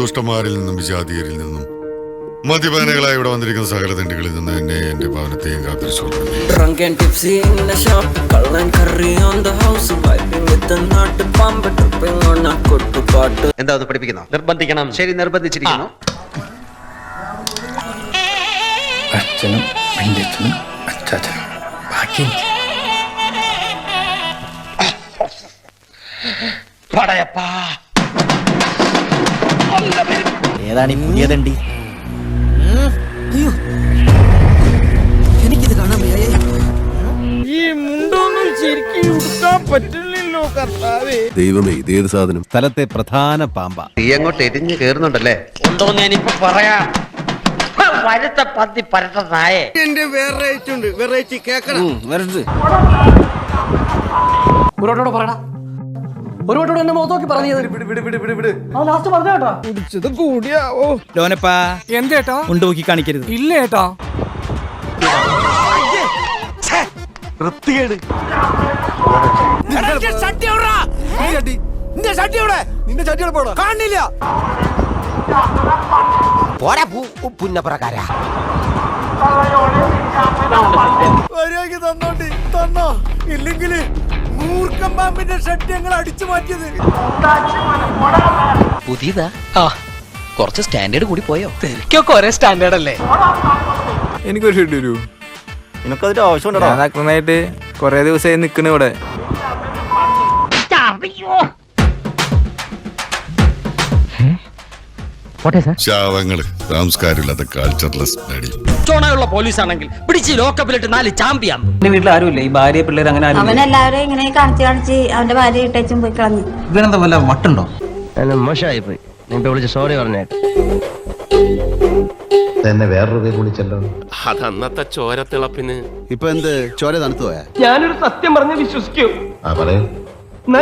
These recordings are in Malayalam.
ദുഷ്ടന്മാരിൽ നിന്നും വിജാതീയരിൽ നിന്നും മദ്യപാനികളായി ഇവിടെ വന്നിരിക്കുന്ന സകല തിണ്ടികളിൽ നിന്ന് എന്നെ എന്റെ ഭവനത്തെയും കാത്തിരിച്ചു. എന്താ ഒന്ന് പഠിപ്പിക്കുന്നോ? നിർബന്ധിക്കണം. ശരി നിർബന്ധിച്ചിരിക്കുന്നു. അച്ഛനും എന്റെ അച്ഛനും അച്ചാച്ചനും ബാക്കി പടയപ്പാ. ഏതാണ് ഈ പുതിയ തണ്ടി ദൈവമേ ഇതേത് സാധനം? സ്ഥലത്തെ പ്രധാന പാമ്പ. തീ അങ്ങോട്ട് എരിഞ്ഞു കേറുന്നുണ്ടല്ലേ? ഉണ്ടോന്ന് ഞാനിപ്പോ പറയാം. പന്തി പരട്ട നായേ. ഒരുവട്ടോട് പറയടാ. ഒരുവട്ടോട് എന്നെ മുഖത്തോക്കി പറഞ്ഞു വിട് വിട് വിട് വിട് വിട്. ആ ലാസ്റ്റ് പറഞ്ഞ കേട്ടാ. കുടിച്ചത് കൂടിയാ. ഓ. ലോനപ്പാ എന്തേട്ടാ ഉണ്ട് നോക്കി കാണിക്കരുത്. ഇല്ല ഏട്ടാ പോരാ പുന്നപ്രകാര. ഇല്ലെങ്കിൽ മൂർഖം പാമ്പിന്റെ ഷർട്ട് ഞങ്ങൾ അടിച്ചു മാറ്റിയത്. പുതിയതാ? ആ. കുറച്ച് സ്റ്റാൻഡേർഡ് കൂടി പോയോ? തിരക്കൊക്കെ ഒരേ സ്റ്റാൻഡേർഡ് അല്ലേ? എനിക്കൊരു ഷർട്ട് തരൂ. നിനക്കതിന്റെ ആവശ്യമുണ്ടോ? നന്നായിട്ട് കൊറേ ദിവസമായി നിക്കണ ഇവിടെ. ശാവങ്ങൾ. സംസ്കാരമില്ലാത്ത കൾച്ചർലെസ് നടി ചോണയുള്ള പോലീസ് ആണെങ്കിൽ പിടിച്ച് ലോക്കപ്പിലിട്ട് നാല് ചാമ്പ്യാം എന്റെ വീട്ടിൽ ആരുമില്ല. ഈ ഭാര്യ പിള്ളേർ അങ്ങനെ ആരും അവൻ ഇങ്ങനെ കാണിച്ച് കാണിച്ച് അവന്റെ ഭാര്യ ഇട്ടേച്ചും പോയി കളഞ്ഞു. ഇവനെന്താ വല്ല വട്ടുണ്ടോ? മോശമായി പോയി നീ വിളിച്ച് സോറി പറഞ്ഞേട്ട് തന്നെ വേറൊരു വിളിച്ചല്ലോ അതന്നത്തെ ചോരത്തിളപ്പിന് ഇപ്പൊ എന്ത്? ചോര തണുത്തു പോയാ? ഞാനൊരു സത്യം പറഞ്ഞ് വിശ്വസിക്കൂ. ആ പറയൂ.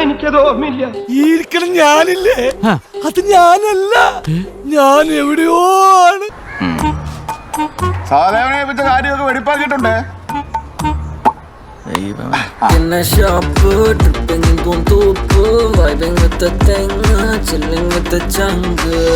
എനിക്കത് ഓർമ്മയില്ല. ഈ ഇരിക്കണം ഞാനില്ലേ? അത് ഞാനല്ല. ഞാൻ എവിടെയോ ആണ്. കാര്യമൊക്കെ വെടിപ്പാക്കിയിട്ടുണ്ട്. ചില്ലിങ്ങത്തെ ചങ്ക്.